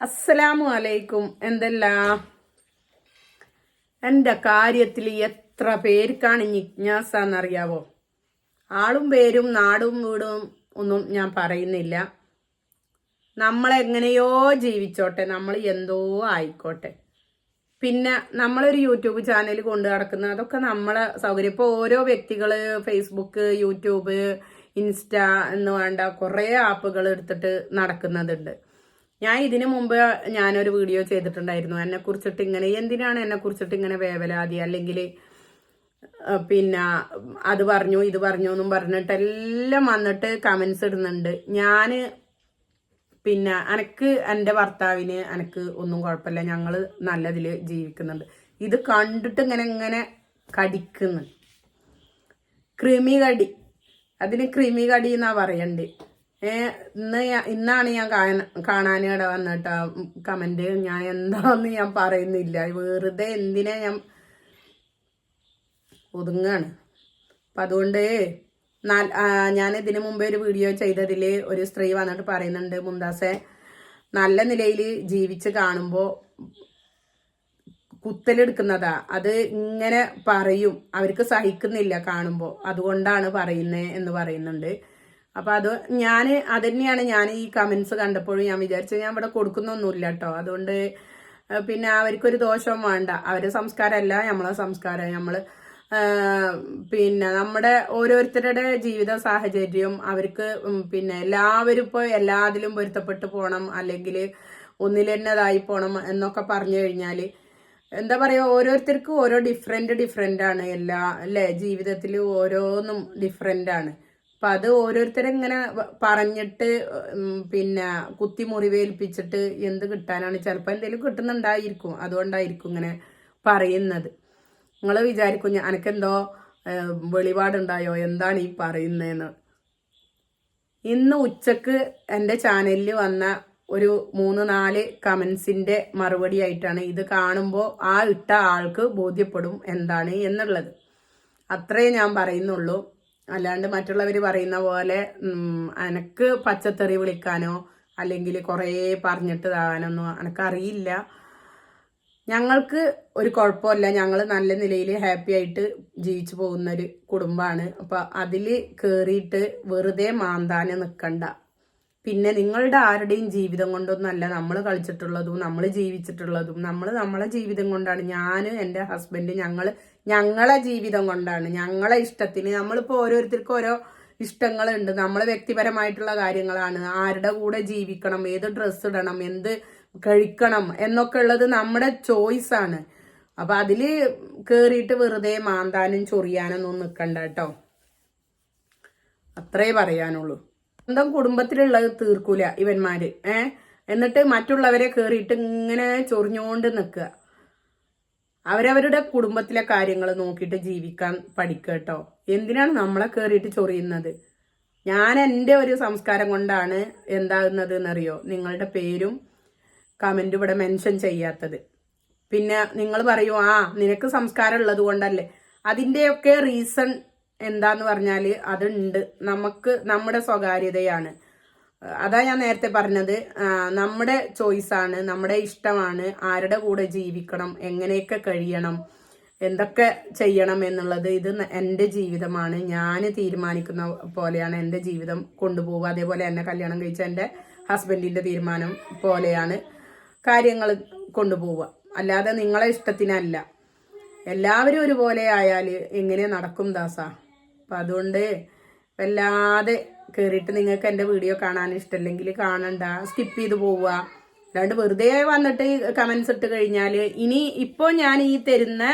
അസ്സലാമു അലൈക്കും. എന്തല്ല? എന്റെ കാര്യത്തിൽ എത്ര പേർക്കാണ് ജിജ്ഞാസ എന്നറിയാവോ ആളും പേരും നാടും വീടും ഒന്നും ഞാൻ പറയുന്നില്ല. നമ്മളെങ്ങനെയോ ജീവിച്ചോട്ടെ നമ്മൾ എന്തോ ആയിക്കോട്ടെ. പിന്നെ നമ്മളൊരു യൂട്യൂബ് ചാനൽ കൊണ്ടു നടക്കുന്ന അതൊക്കെ നമ്മളെ സൗകര്യം. ഇപ്പോൾ ഓരോ വ്യക്തികൾ ഫേസ്ബുക്ക് യൂട്യൂബ് ഇൻസ്റ്റ എന്ന് വേണ്ട കുറേ ആപ്പുകൾ എടുത്തിട്ട് നടക്കുന്നതുണ്ട്. ഞാൻ ഇതിനു മുമ്പ് ഞാനൊരു വീഡിയോ ചെയ്തിട്ടുണ്ടായിരുന്നു. എന്നെ കുറിച്ചിട്ട് ഇങ്ങനെ എന്തിനാണ് എന്നെ കുറിച്ചിട്ട് ഇങ്ങനെ വേവലാതി അല്ലെങ്കിൽ പിന്നെ അത് പറഞ്ഞു ഇത് പറഞ്ഞു എന്നും പറഞ്ഞിട്ട് എല്ലാം വന്നിട്ട് കമൻസ് ഇടുന്നുണ്ട്. ഞാൻ പിന്നെ എനക്ക് എന്റെ ഭർത്താവിന് എനക്ക് ഒന്നും കുഴപ്പമില്ല. ഞങ്ങൾ നല്ലതിൽ ജീവിക്കുന്നുണ്ട്. ഇത് കണ്ടിട്ട് ഇങ്ങനെ ഇങ്ങനെ കടിക്കുന്നു കൃമി കടി അതിന് കൃമി കടി എന്നാ പറയണ്ട്. ഇന്ന് ഇന്നാണ് ഞാൻ കാണാൻ ഇവിടെ വന്നിട്ട്. കമന്റ് ഞാൻ എന്താന്ന് ഞാൻ പറയുന്നില്ല. വെറുതെ എന്തിനാ ഞാൻ ഒതുങ്ങാണ്. അപ്പം അതുകൊണ്ട് ഞാൻ ഇതിനു മുമ്പേ ഒരു വീഡിയോ ചെയ്തതിൽ ഒരു സ്ത്രീ വന്നിട്ട് പറയുന്നുണ്ട് മുന്താസെ നല്ല നിലയിൽ ജീവിച്ച് കാണുമ്പോൾ കുത്തലെടുക്കുന്നതാ. അത് ഇങ്ങനെ പറയും. അവർക്ക് സഹിക്കുന്നില്ല കാണുമ്പോൾ അതുകൊണ്ടാണ് പറയുന്നത് എന്ന് പറയുന്നുണ്ട്. അപ്പൊ അത് ഞാൻ അത് തന്നെയാണ് ഞാൻ ഈ കമന്റ്സ് കണ്ടപ്പോഴും ഞാൻ വിചാരിച്ചത് ഞാൻ ഇവിടെ കൊടുക്കുന്നൊന്നുമില്ല കേട്ടോ അതുകൊണ്ട് പിന്നെ അവർക്കൊരു ദോഷവും വേണ്ട. അവരുടെ സംസ്കാരമല്ല നമ്മളെ സംസ്കാരം. നമ്മൾ ഏഹ് പിന്നെ നമ്മുടെ ഓരോരുത്തരുടെ ജീവിത സാഹചര്യം അവർക്ക് പിന്നെ എല്ലാവരും ഇപ്പോൾ എല്ലാത്തിലും പൊരുത്തപ്പെട്ട് പോകണം അല്ലെങ്കിൽ ഒന്നിലെന്നതായി പോകണം എന്നൊക്കെ പറഞ്ഞു കഴിഞ്ഞാൽ എന്താ പറയുക ഓരോരുത്തർക്കും ഓരോ ഡിഫറെന്റ് ഡിഫറെന്റ് ആണ്. എല്ലാ അല്ലേ? ജീവിതത്തിൽ ഓരോന്നും ഡിഫറെന്റ് ആണ്. അപ്പൊ അത് ഓരോരുത്തരും ഇങ്ങനെ പറഞ്ഞിട്ട് പിന്നെ കുത്തി മുറിവേൽപ്പിച്ചിട്ട് എന്ത് കിട്ടാനാണ് ചിലപ്പോൾ എന്തെങ്കിലും കിട്ടുന്നുണ്ടായിരിക്കും. അതുകൊണ്ടായിരിക്കും ഇങ്ങനെ പറയുന്നത്. നിങ്ങൾ വിചാരിക്കും എനക്കെന്തോ വെളിപാടുണ്ടായോ? എന്താണ് ഈ പറയുന്നതെന്ന് ഇന്ന് ഉച്ചയ്ക്ക് എന്റെ ചാനലിൽ വന്ന ഒരു മൂന്ന് നാല് കമൻസിന്റെ മറുപടി ആയിട്ടാണ് ഇത് കാണുമ്പോൾ ആ ഇട്ട ആൾക്ക് ബോധ്യപ്പെടും എന്താണ് എന്നുള്ളത്. അത്രേ ഞാൻ പറയുന്നുള്ളൂ. അല്ലാണ്ട് മറ്റുള്ളവർ പറയുന്ന പോലെ എനക്ക് പച്ചത്തെറി വിളിക്കാനോ അല്ലെങ്കിൽ കുറേ പറഞ്ഞിട്ട് ഇതാകാനൊന്നും എനക്കറിയില്ല ഞങ്ങൾക്ക് ഒരു കുഴപ്പമില്ല. ഞങ്ങൾ നല്ല നിലയിൽ ഹാപ്പി ആയിട്ട് ജീവിച്ചു പോകുന്ന ഒരു കുടുംബമാണ്. അപ്പം അതിൽ കയറിയിട്ട് വെറുതെ മാന്താന് നിൽക്കണ്ട പിന്നെ നിങ്ങളുടെ ആരുടെയും ജീവിതം കൊണ്ടൊന്നല്ല നമ്മൾ കളിച്ചിട്ടുള്ളതും നമ്മൾ ജീവിച്ചിട്ടുള്ളതും. നമ്മൾ നമ്മളെ ജീവിതം കൊണ്ടാണ്. ഞാൻ എന്റെ ഹസ്ബൻഡ് ഞങ്ങൾ ഞങ്ങളെ ജീവിതം കൊണ്ടാണ്. ഞങ്ങളെ ഇഷ്ടത്തിന് നമ്മളിപ്പോൾ ഓരോരുത്തർക്കും ഓരോ ഇഷ്ടങ്ങളുണ്ട്. നമ്മൾ വ്യക്തിപരമായിട്ടുള്ള കാര്യങ്ങളാണ്. ആരുടെ കൂടെ ജീവിക്കണം ഏത് ഡ്രസ്സ് ഇടണം എന്ത് കഴിക്കണം എന്നൊക്കെ ഉള്ളത് നമ്മുടെ ചോയ്സ് ആണ്. അപ്പൊ അതിൽ കേറിയിട്ട് വെറുതെ മാന്താനും ചൊറിയാനൊന്നും നിൽക്കണ്ട കേട്ടോ. അത്രേ പറയാനുള്ളൂ. സ്വന്തം കുടുംബത്തിലുള്ളത് തീർക്കൂല ഇവന്മാര്. ഏ? എന്നിട്ട് മറ്റുള്ളവരെ കയറിയിട്ട് ഇങ്ങനെ ചൊറിഞ്ഞുകൊണ്ട് നിൽക്കുക അവരവരുടെ കുടുംബത്തിലെ കാര്യങ്ങൾ നോക്കിയിട്ട് ജീവിക്കാൻ പഠിക്കട്ടോ കേട്ടോ. എന്തിനാണ് നമ്മളെ കയറിയിട്ട് ചൊറിയുന്നത്? ഞാൻ എന്റെ ഒരു സംസ്കാരം കൊണ്ടാണ് എന്താകുന്നത് എന്നറിയോ നിങ്ങളുടെ പേരും കമന്റ് ഇവിടെ മെൻഷൻ ചെയ്യാത്തത്. പിന്നെ നിങ്ങൾ പറയൂ ആ നിനക്ക് സംസ്കാരം ഉള്ളത് കൊണ്ടല്ലേ? അതിന്റെയൊക്കെ റീസൺ എന്താന്ന് പറഞ്ഞാൽ അതുണ്ട്. നമുക്ക് നമ്മുടെ സ്വകാര്യതയാണ്. അതാ ഞാൻ നേരത്തെ പറഞ്ഞത്. നമ്മുടെ ചോയ്സ് ആണ് നമ്മുടെ ഇഷ്ടമാണ് ആരുടെ കൂടെ ജീവിക്കണം എങ്ങനെയൊക്കെ കഴിയണം എന്തൊക്കെ ചെയ്യണം എന്നുള്ളത് ഇത് എന്റെ ജീവിതമാണ്. ഞാൻ തീരുമാനിക്കുന്ന പോലെയാണ് എന്റെ ജീവിതം കൊണ്ടുപോവുക. അതേപോലെ എന്നെ കല്യാണം കഴിച്ച എന്റെ ഹസ്ബൻഡിന്റെ തീരുമാനം പോലെയാണ് കാര്യങ്ങൾ കൊണ്ടുപോവുക. അല്ലാതെ നിങ്ങളെ ഇഷ്ടത്തിനല്ല. എല്ലാവരും ഒരുപോലെ ആയാൽ എങ്ങനെ നടക്കും ദാസ? അപ്പം അതുകൊണ്ട് വല്ലാതെ കയറിയിട്ട് നിങ്ങൾക്ക് എന്റെ വീഡിയോ കാണാൻ ഇഷ്ടമല്ലെങ്കിൽ കാണണ്ട. സ്കിപ്പ് ചെയ്ത് പോവുക. അല്ലാണ്ട് വെറുതെ വന്നിട്ട് കമൻസ് ഇട്ട് കഴിഞ്ഞാൽ ഇനി ഇപ്പോൾ ഞാൻ ഈ തരുന്ന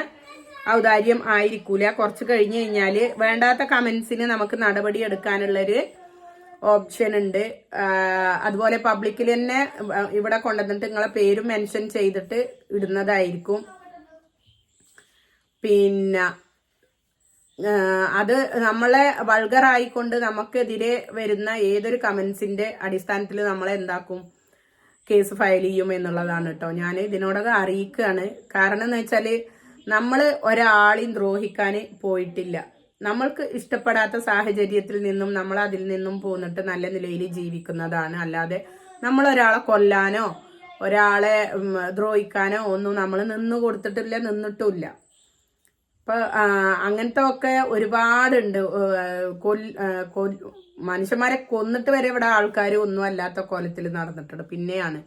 ഔദാര്യം ആയിരിക്കൂല. കുറച്ച് കഴിഞ്ഞ് കഴിഞ്ഞാൽ വേണ്ടാത്ത കമൻസിന് നമുക്ക് നടപടി എടുക്കാനുള്ളൊരു ഓപ്ഷൻ ഉണ്ട്. അതുപോലെ പബ്ലിക്കിൽ തന്നെ ഇവിടെ കൊണ്ടുവന്നിട്ട് നിങ്ങളെ പേരും മെൻഷൻ ചെയ്തിട്ട് ഇടുന്നതായിരിക്കും. പിന്നെ അത് നമ്മളെ വൾഗറായിക്കൊണ്ട് നമുക്കെതിരെ വരുന്ന ഏതൊരു കമന്റ്സിന്റെ അടിസ്ഥാനത്തിൽ നമ്മളെ എന്താക്കും? കേസ് ഫയൽ ചെയ്യും എന്നുള്ളതാണ് കേട്ടോ ഞാൻ ഇതിനോടൊക്കെ അറിയിക്കുകയാണ് കാരണം എന്ന് വെച്ചാൽ നമ്മൾ ഒരാളെയും ദ്രോഹിക്കാൻ പോയിട്ടില്ല. നമ്മൾക്ക് ഇഷ്ടപ്പെടാത്ത സാഹചര്യത്തിൽ നിന്നും നമ്മൾ അതിൽ നിന്നും പോന്നിട്ട് നല്ല നിലയിൽ ജീവിക്കുന്നതാണ്. അല്ലാതെ നമ്മൾ ഒരാളെ കൊല്ലാനോ ഒരാളെ ദ്രോഹിക്കാനോ ഒന്നും നമ്മൾ നിന്ന് കൊടുത്തിട്ടില്ല നിന്നിട്ടുമില്ല ഇപ്പൊ അങ്ങനത്തെ ഒക്കെ ഒരുപാടുണ്ട്. കൊൽ മനുഷ്യന്മാരെ കൊന്നിട്ട് വരെ ഇവിടെ ആൾക്കാർ ഒന്നും അല്ലാത്ത കൊലത്തിൽ നടന്നിട്ടുണ്ട്. പിന്നെയാണ്.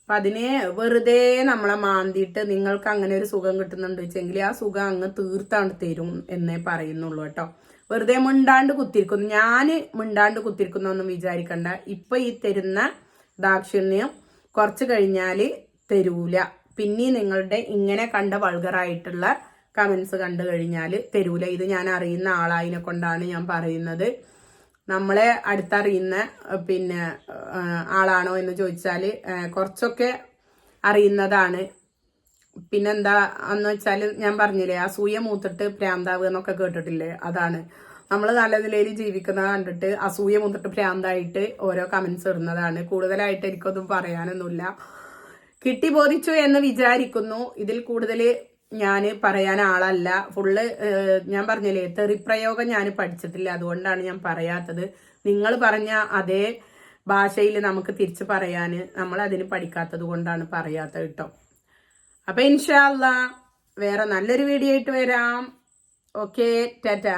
അപ്പൊ അതിനെ വെറുതെ നമ്മളെ മാന്തിയിട്ട് നിങ്ങൾക്ക് അങ്ങനെ ഒരു സുഖം കിട്ടുന്നുണ്ട് വെച്ചെങ്കിൽ ആ സുഖം അങ്ങ് തീർത്താണ് തരും എന്നേ പറയുന്നുള്ളൂ കേട്ടോ. വെറുതെ മിണ്ടാണ്ട് കുത്തിരിക്കുന്നു. ഞാൻ മിണ്ടാണ്ട് കുത്തിരിക്കുന്നൊന്നും വിചാരിക്കണ്ട. ഇപ്പൊ ഈ തരുന്ന ദാക്ഷിണ്യം കുറച്ച് കഴിഞ്ഞാൽ തരൂല. പിന്നെ നിങ്ങളുടെ ഇങ്ങനെ കണ്ട വൾഗറായിട്ടുള്ള കമന്റ്സ് കണ്ടു കഴിഞ്ഞാൽ തരൂല. ഇത് ഞാൻ അറിയുന്ന ആളായതിനെ കൊണ്ടാണ് ഞാൻ പറയുന്നത്. നമ്മളെ അടുത്തറിയുന്ന പിന്നെ ആളാണോ എന്ന് ചോദിച്ചാൽ കുറച്ചൊക്കെ അറിയുന്നതാണ്. പിന്നെന്താ എന്ന് വെച്ചാൽ ഞാൻ പറഞ്ഞില്ലേ ആ സൂയ മൂത്തിട്ട് പ്രാന്താവ് എന്നൊക്കെ കേട്ടിട്ടില്ലേ? അതാണ്. നമ്മൾ നല്ല നിലയിൽ ജീവിക്കുന്നത് കണ്ടിട്ട് അസൂയ മുതിട്ട് പ്രാന്തായിട്ട് ഓരോ കമൻസ് ഇടുന്നതാണ്. കൂടുതലായിട്ട് എനിക്കൊന്നും പറയാനൊന്നുമില്ല. കിട്ടി ബോധിച്ചു എന്ന് വിചാരിക്കുന്നു. ഇതിൽ കൂടുതൽ ഞാൻ പറയാൻ ആളല്ല. ഫുള്ള് ഞാൻ പറഞ്ഞില്ലേ തെറിപ്രയോഗം ഞാൻ പഠിച്ചിട്ടില്ല. അതുകൊണ്ടാണ് ഞാൻ പറയാത്തത്. നിങ്ങൾ പറഞ്ഞ അതേ ഭാഷയിൽ നമുക്ക് തിരിച്ചു പറയാൻ നമ്മൾ അതിന് പഠിക്കാത്തത് കൊണ്ടാണ് പറയാത്തത് കേട്ടോ. അപ്പൊ ഇൻഷാല്ല വേറെ നല്ലൊരു വീഡിയോ ആയിട്ട് വരാം. Okay tata.